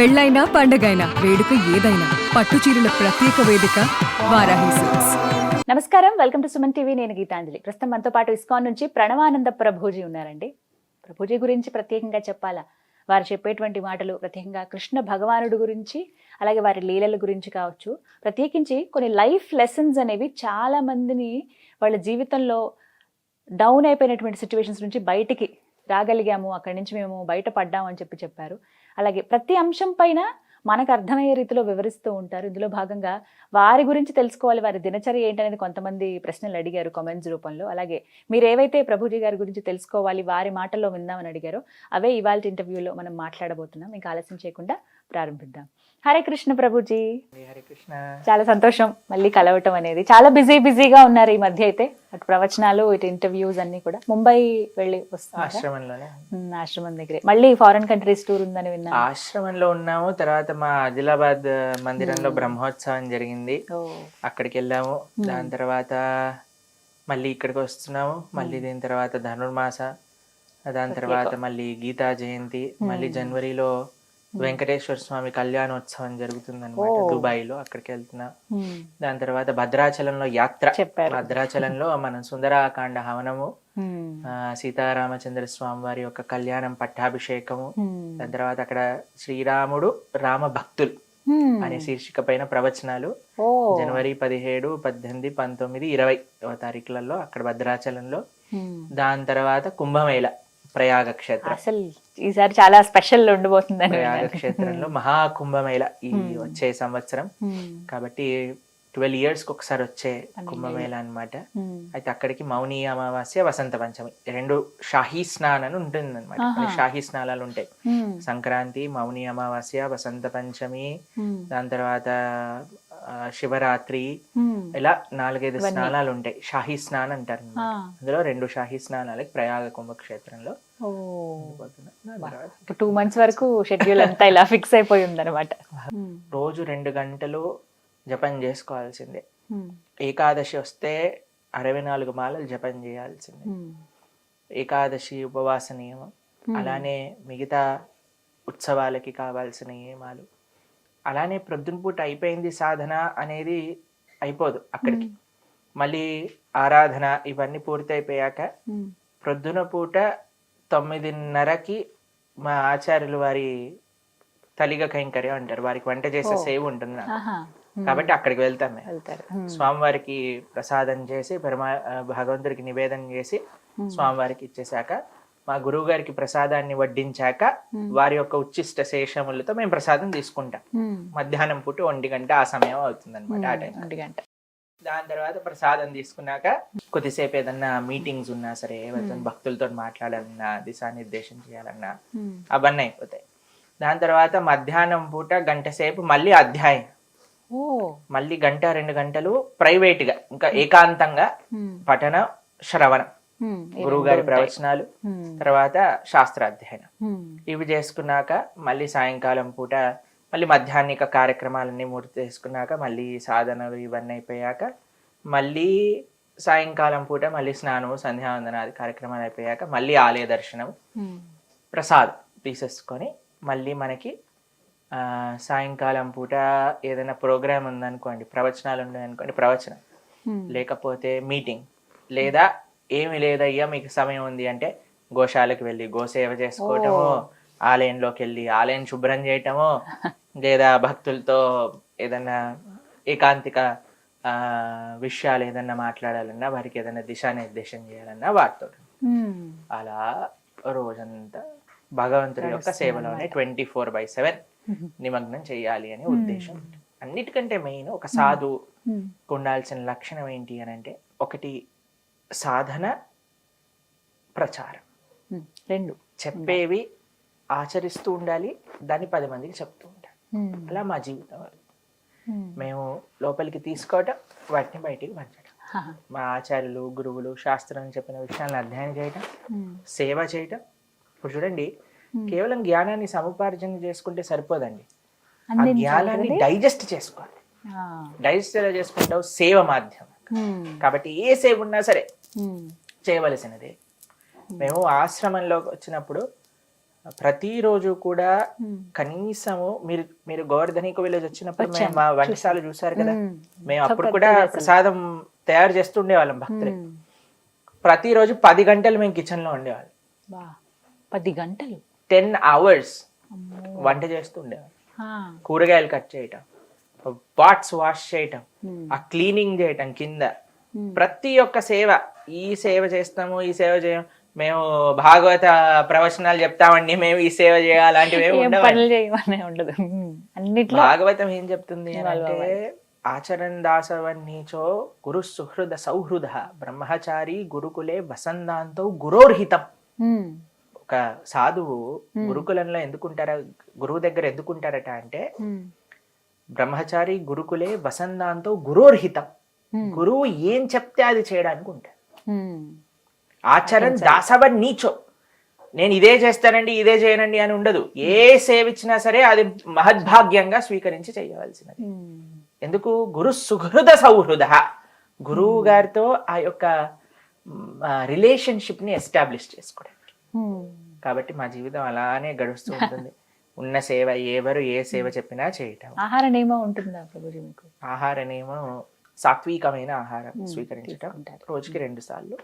పెళ్ళైనా పండగైనా వేడుక ఏదైనా పట్టు చీరల ప్రత్యేక వేదిక వారాహి సిల్క్స్ నమస్కారం. Welcome to Suman TV. నేను గీతాంజలి. ప్రస్తుతం మనతో పాటు ఇస్కాన్ నుంచి ప్రణవానంద ప్రభుజీ ఉన్నారండి. ప్రభుజీ గురించి ప్రత్యేకంగా చెప్పాలా? వారు చెప్పేటువంటి మాటలు ప్రత్యేకంగా కృష్ణ భగవానుడు గురించి అలాగే వారి లీలల గురించి కావచ్చు. ప్రత్యేకించి కొన్ని లైఫ్ లెసన్స్ అనేవి చాలా మందిని వాళ్ళ జీవితంలో డౌన్ అయిపోయినటువంటి సిచ్యువేషన్స్ నుంచి బయటికి రాగలిగాము. అక్కడి నుంచి మేము బయటపడ్డాము అని చెప్పి చెప్పారు. అలాగే ప్రతి అంశం పైన మనకు అర్థమయ్యే రీతిలో వివరిస్తూ ఉంటారు. ఇందులో భాగంగా వారి గురించి తెలుసుకోవాలి వారి దినచర్య ఏంటనేది కొంతమంది ప్రశ్నలు అడిగారు కామెంట్స్ రూపంలో. అలాగే మీరు ఏవైతే ప్రభుజీ గారి గురించి తెలుసుకోవాలి వారి మాటల్లో విందామని అడిగారో అవే ఇవాళ ఇంటర్వ్యూలో మనం మాట్లాడబోతున్నాం. ఇంకా ఆలస్యం చేయకుండా ప్రారంభిద్దాం. హరే కృష్ణ ప్రభుజీ. హరే కృష్ణ. చాలా సంతోషం మళ్ళీ కలవటం అనేది. చాలా బిజీ బిజీగా ఉన్నారు ఈ మధ్య అయితే. అటు ప్రవచనాలు ఇటు ఇంటర్వ్యూస్ అన్ని కూడా. ముంబై వెళ్ళి ఆశ్రమంలోనే. ఆశ్రమం దగ్గరే. మళ్ళీ ఫారెన్ కంట్రీస్ టూర్ ఉందని విన్నాను. ఆశ్రమంలో ఉన్నాము. తర్వాత మా ఆదిలాబాద్ మందిరంలో బ్రహ్మోత్సవం జరిగింది. అక్కడికి వెళ్ళాము. దాని తర్వాత మళ్ళీ ఇక్కడికి వస్తున్నాము. మళ్ళీ దీని తర్వాత ధనుర్మాస. దాని తర్వాత మళ్ళీ గీతా జయంతి. మళ్ళీ జనవరిలో వెంకటేశ్వర స్వామి కళ్యాణోత్సవం జరుగుతుంది అనమాట దుబాయ్లో అక్కడికి వెళ్తున్నా దాని తర్వాత భద్రాచలంలో యాత్ర. భద్రాచలంలో మనం సుందరాకాండ హవనము సీతారామచంద్ర స్వామి వారి యొక్క కళ్యాణం పట్టాభిషేకము దాని తర్వాత అక్కడ శ్రీరాముడు రామ భక్తులు. అనే శీర్షిక పైన ప్రవచనాలు జనవరి పదిహేడు పద్దెనిమిది పంతొమ్మిది ఇరవై తారీఖులలో అక్కడ భద్రాచలంలో. దాని తర్వాత కుంభమేళ. ప్రయాగ క్షేత్రం అసలు ఈసారి చాలా స్పెషల్ ఉండబోతుందని ప్రయాగ. క్షేత్రంలో మహాకుంభమేళ ఈ వచ్చే సంవత్సరం. కాబట్టి ట్వెల్వ్ ఇయర్స్కి ఒకసారి వచ్చే కుంభమేళ అన్నమాట. హ్మ్. అయితే అక్కడికి మౌని అమావాస్య వసంత పంచమి రెండు షాహీ స్నాన్ అని ఉంటుంది అనమాట షాహీ స్నానాలు ఉంటాయి. సంక్రాంతి మౌని అమావాస్య వసంత పంచమి దాని తర్వాత శివరాత్రి. ఇలా నాలుగైదు స్నానాలు ఉంటాయి షాహీ స్నాన్ అంటారు. అందులో రెండు షాహీ స్నానాలకి ప్రయాగ కుంభక్షేత్రంలో టూ మంత్స్ వరకు షెడ్యూల్ అంతా ఇలా ఫిక్స్ అయిపోయి ఉందన్నమాట రోజు రెండు గంటలు జపం చేసుకోవాల్సిందే. ఏకాదశి వస్తే అరవై నాలుగు మాలలు జపం చేయాల్సిందే. ఏకాదశి ఉపవాస నియమం. అలానే మిగతా ఉత్సవాలకి కావాల్సిన నియమాలు. అలానే ప్రొద్దున పూట అయిపోయింది సాధన అనేది అయిపోదు అక్కడికి. మళ్ళీ ఆరాధన ఇవన్నీ పూర్తి అయిపోయాక. ప్రొద్దున పూట తొమ్మిదిన్నరకి మా ఆచార్యులు వారి తలిగ కైంకర్యం అంటారు. వారికి వంట చేసే సేవ ఉంటుంది. కాబట్టి అక్కడికి వెళ్తాం మేము. స్వామివారికి ప్రసాదం చేసి పరమా భగవంతుడికి నివేదన చేసి స్వామివారికి ఇచ్చేశాక మా గురువు గారికి ప్రసాదాన్ని వడ్డించాక వారి యొక్క ఉచ్చిష్ట శేషములతో మేము ప్రసాదం తీసుకుంటాం. హ్మ్. మధ్యాహ్నం పూట ఒంటి గంట ఆ సమయం అవుతుంది అనమాట ఆ టైం ఒంటి గంట. దాని తర్వాత ప్రసాదం తీసుకున్నాక కొద్దిసేపు ఏదన్నా మీటింగ్స్ ఉన్నా సరే ఎవరితో భక్తులతో మాట్లాడాలన్నా దిశానిర్దేశం చేయాలన్నా. అవన్నీ అయిపోతాయి. దాని తర్వాత మధ్యాహ్నం పూట గంట సేపు మళ్ళీ అధ్యాయం. మళ్ళీ గంట రెండు గంటలు ప్రైవేట్గా ఇంకా ఏకాంతంగా పఠన శ్రవణం. గురువు గారి. ప్రవచనాలు తర్వాత శాస్త్రాధ్యయనం హ్మ్. ఇవి చేసుకున్నాక మళ్ళీ సాయంకాలం పూట మళ్ళీ మధ్యాహ్నిక కార్యక్రమాలన్నీ పూర్తి చేసుకున్నాక మళ్ళీ సాధనలు ఇవన్నీ అయిపోయాక మళ్ళీ సాయంకాలం పూట మళ్ళీ స్నానము సంధ్యావందనాది కార్యక్రమాలు అయిపోయాక మళ్ళీ ఆలయ దర్శనం. ప్రసాద్ తీసేసుకొని మళ్ళీ మనకి ఆ, సాయంకాలం పూట ఏదైనా ప్రోగ్రామ్ ఉందనుకోండి ప్రవచనాలు ఉన్నాయనుకోండి ప్రవచనం. లేకపోతే మీటింగ్ లేదా ఏమి లేదయ్యా మీకు సమయం ఉంది అంటే గోశాలకు వెళ్ళి గోసేవ చేసుకోవటము ఆలయంలోకి వెళ్ళి ఆలయం శుభ్రం చేయటము లేదా భక్తులతో ఏదన్నా ఏకాంతిక విషయాలు ఏదన్నా మాట్లాడాలన్నా వారికి ఏదైనా దిశానిర్దేశం చేయాలన్నా వాటితో. హ్మ్. అలా రోజంతా భగవంతుడి యొక్క సేవలోనే ట్వంటీ ఫోర్ బై సెవెన్ నిమగ్నం చేయాలి అనే ఉద్దేశం. అన్నిటికంటే మెయిన్ ఒక సాధు. ఉండాల్సిన లక్షణం ఏంటి అని అంటే ఒకటి సాధన ప్రచారం. రెండు చెప్పేవి ఆచరిస్తూ ఉండాలి దాన్ని పది మందికి చెప్తూ ఉండాలి. అలా మా జీవితం. మేము లోపలికి తీసుకోవటం వాటిని బయటికి పంచడం. మా ఆచార్యులు గురువులు శాస్త్రం చెప్పిన విషయాలను అధ్యయనం చేయటం. సేవ చేయటం ఇప్పుడు చూడండి కేవలం జ్ఞానాన్ని సముపార్జన చేసుకుంటే సరిపోదండి ఆ జ్ఞానాన్ని డైజెస్ట్ చేసుకోవాలి. డైజెస్ట్ ఎలా చేసుకుంటావు సేవ మాధ్యమం. కాబట్టి ఏ సేవ ఉన్నా సరే హ్మ్. చేయవలసినదే మేము ఆశ్రమంలోకి వచ్చినప్పుడు ప్రతిరోజు కూడా మ్మ్. కనీసము మీరు మీరు గోవర్ధనిక విలేజ్ వచ్చినప్పుడు వచ్చాను, మేము మా వంటశాల చూసారు కదా మ్మ్. అప్పుడు కూడా. ప్రసాదం తయారు చేస్తుండే వాళ్ళం భక్తులు. ప్రతిరోజు పది గంటలు మేము కిచెన్లో ఉండేవాళ్ళం పది గంటలు టెన్ అవర్స్. వంట చేస్తుండేవాళ్ళం. కూరగాయలు కట్ చేయటం పాట్స్ వాష్ చేయటం మ్మ్. ఆ క్లీనింగ్ చేయటం కింద మ్మ్. ప్రతి ఒక్క సేవ ఈ సేవ చేస్తాము ఈ సేవ చేయం మేము భాగవత ప్రవచనాలు చెప్తామండి మేము ఈ సేవ చేయాలి అలాంటివి ఏమి ఏం ఉండవండి. పనులు చేయమనే ఉండదు మ్మ్. అన్నిట్లో భాగవతం ఏం చెప్తుంది అంటే ఆచరణ దాసవన్నీచో గురు సుహృద సౌహృద బ్రహ్మచారి గురుకులే వసందాంతో గురోర్హితం. ఒక సాధువు గురుకులంలో ఎందుకుంటారా గురువు దగ్గర ఎందుకుంటారట అంటే. బ్రహ్మచారి గురుకులే వసందాంతో గురోర్హితం. గురువు ఏం చెప్తే అది చేయడానికి మ్మ్. ఆచరణ దాసవ నీచో. నేను ఇదే చేస్తానండి ఇదే చేయనండి అని ఉండదు. ఏ సేవ ఇచ్చినా సరే అది మహద్భాగ్యంగా స్వీకరించి చేయవలసినది. ఎందుకు? గురు సుహృద సౌహృద. గురువు గారితో ఆ యొక్క రిలేషన్షిప్ని ఎస్టాబ్లిష్ చేసుకోవడానికి. కాబట్టి మా జీవితం అలానే గడుస్తూ ఉంటుంది. ఉన్న సేవ ఎవరు ఏ సేవ చెప్పినా చేయటం. ఆహార నియమం ఉంటుందా ప్రభుజీ మీకు? ఆహార నియమం సాత్వికమైన ఆహారం స్వీకరించటం. రోజుకి రెండు సార్లు.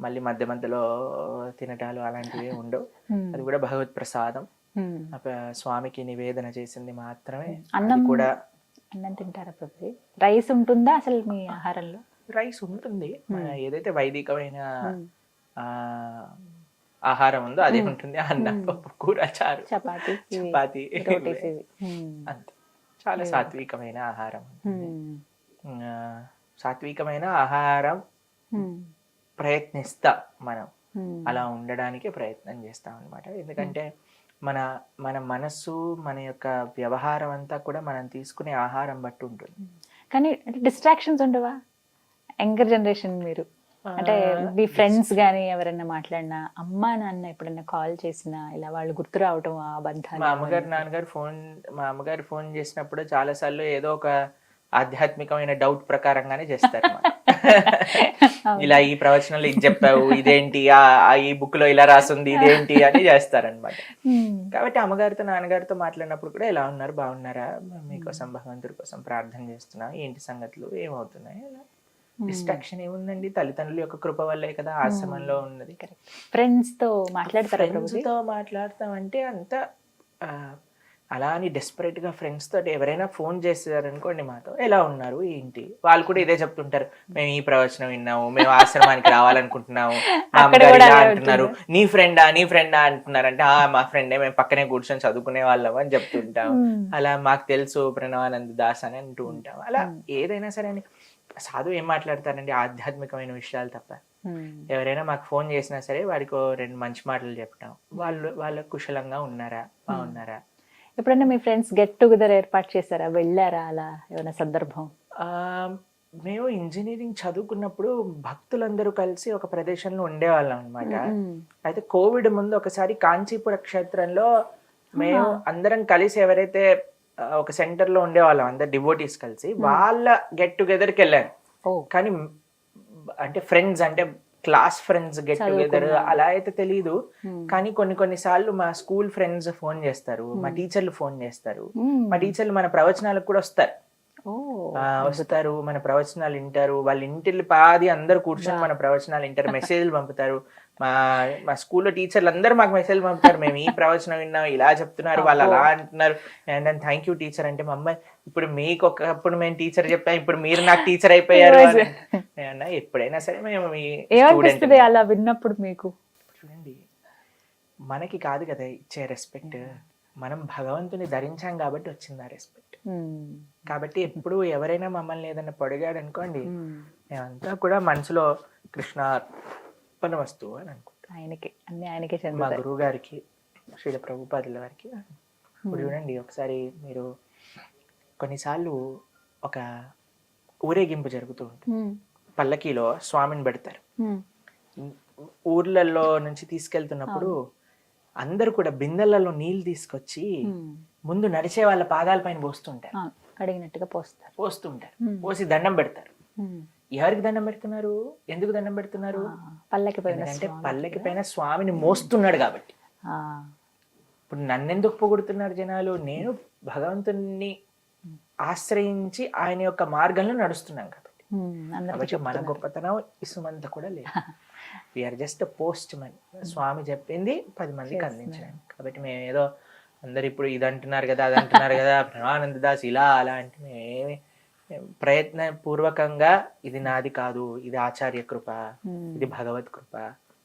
మళ్ళీ మధ్య మధ్యలో తినటాలు అలాంటివి ఉండవు. అది కూడా భగవత్ ప్రసాదం. స్వామికి నివేదన చేసింది మాత్రమే. అన్నం కూడా అన్నం తింటారా ప్రభుజీ? రైస్ ఉంటుందా అసలు మీ ఆహారంలో? రైస్ ఉంటుంది. ఏదైతే వైదికమైన ఆహారం ఉందో అదే ఉంటుంది అన్నం పప్పు కూర చారు. చపాతి చపాతి. అంతే. చాలా సాత్వికమైన ఆహారం సాత్వికమైన ఆహారం. ప్రయత్నిస్తాం మనం. అలా ఉండడానికి ప్రయత్నం చేస్తాం అనమాట ఎందుకంటే మన మన మనస్సు మన యొక్క వ్యవహారం అంతా కూడా మనం తీసుకునే ఆహారం బట్టి ఉంటుంది. కానీ డిస్ట్రాక్షన్స్ ఉండవా? యంగర్ జనరేషన్ మీరు. అంటే మీ ఫ్రెండ్స్ గానీ ఎవరైనా మాట్లాడినా అమ్మా నాన్న ఎప్పుడైనా కాల్ చేసినా ఇలా వాళ్ళు గుర్తు రావటం ఆ బంధాలు మా అమ్మగారు నాన్నగారు ఫోన్ మా అమ్మగారు ఫోన్ చేసినప్పుడు చాలా సార్లు ఏదో ఒక ఆధ్యాత్మికమైన డౌట్ ప్రకారంగానే చేస్తారు. ఇలా ఈ ప్రవచనంలో ఇది చెప్పావు ఇదేంటి ఈ బుక్లో ఇలా రాసింది ఇదేంటి అని చేస్తారనమాట. కాబట్టి అమ్మగారితో నాన్నగారితో మాట్లాడినప్పుడు కూడా ఎలా ఉన్నారు బాగున్నారా? మీకోసం భగవంతుడి కోసం ప్రార్థన చేస్తున్నా ఏంటి సంగతులు ఏమవుతున్నాయి? డిస్ట్రాక్షన్ ఏముందండి తల్లిదండ్రుల యొక్క కృప వల్లే కదా ఆశ్రమంలో ఉన్నది. ఫ్రెండ్స్తో మాట్లాడతారా ఫ్రెండ్స్తో మాట్లాడతాం. అంటే అంత అలా అని డెస్పరేట్గా ఫ్రెండ్స్ తోటి ఎవరైనా ఫోన్ చేస్తారు అనుకోండి మాతో ఎలా ఉన్నారు ఏంటి? వాళ్ళు కూడా ఇదే చెప్తుంటారు. మేము ఈ ప్రవచనం విన్నాము మేము ఆశ్రమానికి రావాలనుకుంటున్నాము అంటున్నారు నీ ఫ్రెండా నీ ఫ్రెండా అంటున్నారంటే ఆ మా ఫ్రెండే మేము పక్కనే కూర్చొని చదువుకునే వాళ్ళం అని చెప్తుంటాం. అలా మాకు తెలుసు ప్రణవానంద్ దాస్ అని అంటూ ఉంటాం అలా ఏదైనా సరే అని సాధువు ఏం మాట్లాడతారండి ఆధ్యాత్మికమైన విషయాలు తప్ప. ఎవరైనా మాకు ఫోన్ చేసినా సరే వాడికి ఓ రెండు మంచి మాటలు చెప్పడం వాళ్ళు వాళ్ళ కుశలంగా ఉన్నారా? బాగున్నారా? ఎప్పుడైనా మీ ఫ్రెండ్స్ గెట్ టుగెదర్ ఏర్పాటు చేశారా? వెళ్ళారా అలా? ఏమైనా సందర్భం? మేము ఇంజనీరింగ్ చదువుకున్నప్పుడు భక్తులందరూ కలిసి ఒక ప్రదేశంలో ఉండేవాళ్ళం అనమాట. అయితే కోవిడ్ ముందు ఒకసారి కాంచీపుర క్షేత్రంలో మేము అందరం కలిసి ఎవరైతే ఒక సెంటర్లో ఉండేవాళ్ళం అందరు డివోటీస్ కలిసి. వాళ్ళ గెట్ టుగెదర్కి వెళ్ళాను. కానీ అంటే ఫ్రెండ్స్ అంటే క్లాస్ ఫ్రెండ్స్ గెట్ టుగెదర్ అలా అయితే తెలియదు Hmm. కానీ కొన్ని కొన్ని సార్లు మా స్కూల్ ఫ్రెండ్స్ ఫోన్ చేస్తారు. మా టీచర్లు ఫోన్ చేస్తారు. మా టీచర్లు మన ప్రవచనాలకు కూడా వస్తారు. వస్తారు మన ప్రవచనాలు వింటారు. వాళ్ళ ఇంటిల్లి పాది అందరు కూర్చొని మన ప్రవచనాలు వింటారు. మెసేజ్లు పంపుతారు. మా మా స్కూల్లో టీచర్లు అందరూ మాకు మెసేజ్ పంపుతారు. మేము ఈ ప్రవచనం విన్నాం ఇలా చెప్తున్నారు వాళ్ళు అలా అంటున్నారు. అండ్ థ్యాంక్ యూ టీచర్ అంటే మా అమ్మాయి ఇప్పుడు మీకు ఒకప్పుడు మేము టీచర్ చెప్పాం ఇప్పుడు మీరు నాకు టీచర్ అయిపోయారు అన్నా, ఎప్పుడైనా సరే మేము ఏమనిపిస్తుంది అలా విన్నప్పుడు మీకు? చూడండి మనకి కాదు కదా ఇచ్చే రెస్పెక్ట్ మనం భగవంతుని ధరించాం కాబట్టి వచ్చింది ఆ రెస్పెక్ట్ మ్మ్. కాబట్టి ఎప్పుడు ఎవరైనా మమ్మల్ని ఏదైనా పొడిగాడు అనుకోండి మ్మ్. మేమంతా కూడా మనసులో కృష్ణ పని వస్తువు అని అనుకుంటాం. ఆయనకి అన్ని ఆయనకే మా గురువు గారికి శ్రీల ప్రభుపాదుల వారికి ఇప్పుడు చూడండి ఒకసారి మీరు కొన్నిసార్లు ఒక ఊరేగింపు జరుగుతూ ఉంటుంది. పల్లకీలో స్వామిని పెడతారు. ఊర్లలో నుంచి తీసుకెళ్తున్నప్పుడు అందరూ కూడా బిందెలలో నీళ్ళు తీసుకొచ్చి. ముందు నడిచే వాళ్ళ పాదాల పైన పోస్తుంటారు. అడిగినట్టుగా పోస్తారు. పోస్తుంటారు. పోసి దండం పెడతారు. ఎవరికి దండం పెడుతున్నారు? ఎందుకు దండం పెడుతున్నారు? పల్లకి ఎందుకంటే స్వామి. పల్లకి పైన స్వామిని మోస్తున్నాడు కాబట్టి. ఇప్పుడు నన్నెందుకు పొగుడుతున్నారు జనాలు? నేను భగవంతుని ఆశ్రయించి ఆయన యొక్క మార్గంలో నడుస్తున్నాం కాబట్టి. మన. గొప్పతనం ఇసుమంత కూడా లేదు. విఆర్ జస్ట్ పోస్ట్ మన్ స్వామి చెప్పింది పది మందికి అందించడానికి కాబట్టి మేము ఏదో అందరు ఇప్పుడు ఇది అంటున్నారు కదా అది అంటున్నారు కదా ప్రణవానంద దాస్ ఇలా అలా అంటే మేమేమి ప్రయత్న పూర్వకంగా ఇది నాది కాదు ఇది ఆచార్య కృప ఉమ్, ఇది భగవత్ కృప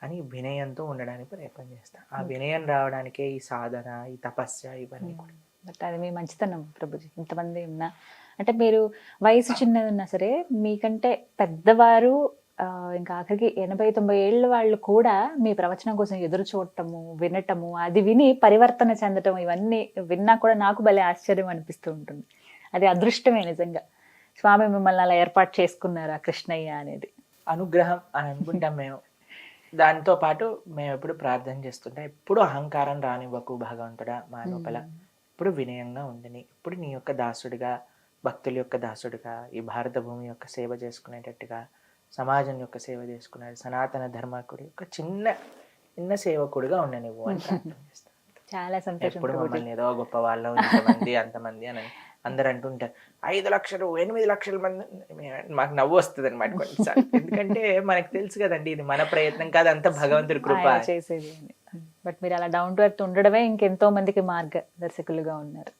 అని వినయంతో ఉండడానికి ప్రయత్నం చేస్తాం. ఆ వినయం రావడానికే ఈ సాధన ఈ తపస్య ఇవన్నీ కూడా. బట్ అది మీ మంచితనం ప్రభుజీ ఇంతమంది ఉన్నా. అంటే మీరు వయసు చిన్నది ఉన్నా సరే మీకంటే పెద్దవారు ఇంకా ఆఖరికి ఎనభై తొంభై ఏళ్ళ వాళ్ళు కూడా మీ ప్రవచనం కోసం ఎదురు చూడటము వినటము అది విని పరివర్తన చెందటం ఇవన్నీ విన్నా కూడా నాకు భలే ఆశ్చర్యం అనిపిస్తూ ఉంటుంది. అది అదృష్టమే నిజంగా. స్వామి మిమ్మల్ని అలా ఏర్పాటు చేసుకున్నారా కృష్ణయ్య అనేది? అనుగ్రహం అని అనుకుంటాం మేము. దాంతో పాటు మేము ఎప్పుడు ప్రార్థన చేస్తుంటాం ఎప్పుడు అహంకారం రానివ్వకు భగవంతుడా మా లోపల. ఇప్పుడు వినయంగా ఉండని. ఇప్పుడు నీ యొక్క దాసుడిగా భక్తుల యొక్క దాసుడిగా ఈ భారత భూమి యొక్క సేవ చేసుకునేటట్టుగా సమాజం యొక్క సేవ చేసుకునే సనాతన ధర్మకుడి యొక్క చిన్న చిన్న సేవకుడిగా ఉండనివ్వు అని ప్రార్థన చాలా సంతోషం ఎప్పుడు మమ్మల్ని ఏదో గొప్ప వాళ్ళు అంతమంది అని. అందరు అంటుంటారు ఐదు లక్షలు ఎనిమిది లక్షల మంది మాకు నవ్వు వస్తుంది అనమాట కొన్నిసార్లు. ఎందుకంటే మనకు తెలుసు కదండి ఇది మన ప్రయత్నం కాదు అంత భగవంతుడి కృప. చేసేది బట్ మీరు అలా డౌన్ టు ఎర్త్ ఉండడమే ఇంకెంతో మందికి మార్గదర్శకులుగా ఉన్నారు.